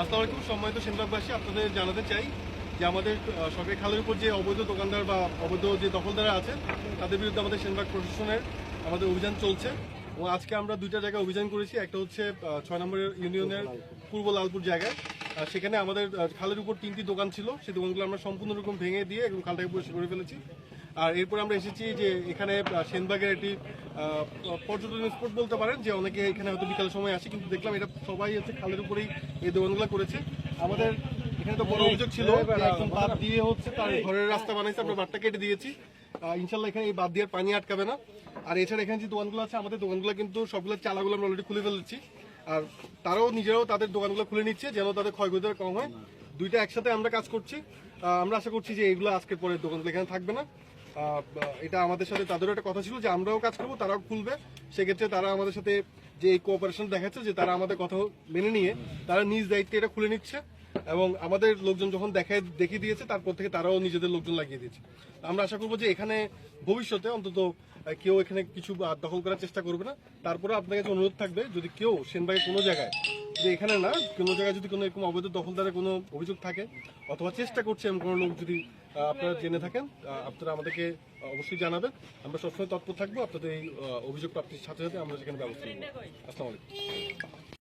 আসসালামু আলাইকুম, সম্মানিত সেনবাগবাসী, আপনাদের জানাতে চাই যে আমাদের সরকারি খালের উপর যে অবৈধ দোকানদার বা অবৈধ যে দখলদার আছেন, তাদের বিরুদ্ধে আমাদের সেনবাগ প্রশাসনের আমাদের অভিযান চলছে। এবং আজকে আমরা দুইটা জায়গায় অভিযান করেছি, একটা হচ্ছে ছয় নম্বরের ইউনিয়নের পূর্ব লালপুর জায়গায় সেখানে আমাদের খালের উপর তিনটি দোকান ছিল। সেই দোকানগুলো আমরা সম্পূর্ণ রকম ভেঙে দিয়ে এবং খালটাকে পরিষ্কার করে ফেলেছি। আর এরপর আমরা এসেছি যে এখানে সেনবাগের একটি পর্যটন স্পট বলতে পারেন যে অনেকে এখানে হয়তো বিকাল সময় আসে কিন্তু দেখলাম এটা সবাই হচ্ছে খালের উপরেই এই দোকানগুলো করেছে। আমাদের এখানে তো বড় অভিযোগ ছিল একদম বাদ দিয়ে হচ্ছে তার ঘরের রাস্তা বানাইছে আমরা বাদটা কেটে দিয়েছি। ইনশাল্লাহ এখানে এই বাদ দিয়ে পানি আটকাবে না। আর এছাড়া এখানে যে দোকানগুলো আছে আমাদের দোকানগুলো কিন্তু সবগুলো চালাগুলো আমরা অলরেডি খুলে ফেলেছি। আর তারাও নিজেরাও তাদের দোকানগুলো খুলে নিচ্ছে, যেন তাদের ক্ষয়ক্ষতিটা কম হয়। দুইটা একসাথে আমরা কাজ করছি। আমরা আশা করছি যে এইগুলো আজকের পরে দোকানগুলো এখানে থাকবে না। এটা আমাদের সাথে তাদেরও একটা কথা ছিল যে আমরাও কাজ করব, তারাও খুলবে। সেক্ষেত্রে তারা আমাদের সাথে যে এই কোঅপারেশন দেখাচ্ছে যে তারা আমাদের কথা মেনে নিয়ে তারা নিজ দায়িত্বে এটা খুলে নিচ্ছে এবং আমাদের লোকজন যখন দেখায়, দেখিয়ে দিয়েছে, তারপর থেকে তারাও নিজেদের লোকজন লাগিয়ে দিয়েছে। আমরা আশা করব যে এখানে ভবিষ্যতে অন্তত কেউ এখানে কিছু দখল করার চেষ্টা করবে না। তারপরে আপনার কাছে অনুরোধ থাকবে, যদি কেউ সেনবাগে কোনো জায়গায় যে এখানে না কোনো জায়গায় যদি কোনো এরকম অবৈধ দখলদারের কোনো অভিযোগ থাকে, অথবা চেষ্টা করছে এমন কোনো লোক যদি আপনারা জেনে থাকেন আপনারা আমাদেরকে অবশ্যই জানাবেন। আমরা সবসময় তৎপর থাকব, আপনাদের এই অভিযোগ প্রাপ্তির সাথে সাথে আমরা সেখানে ব্যবস্থা নেব। আসসালামু আলাইকুম।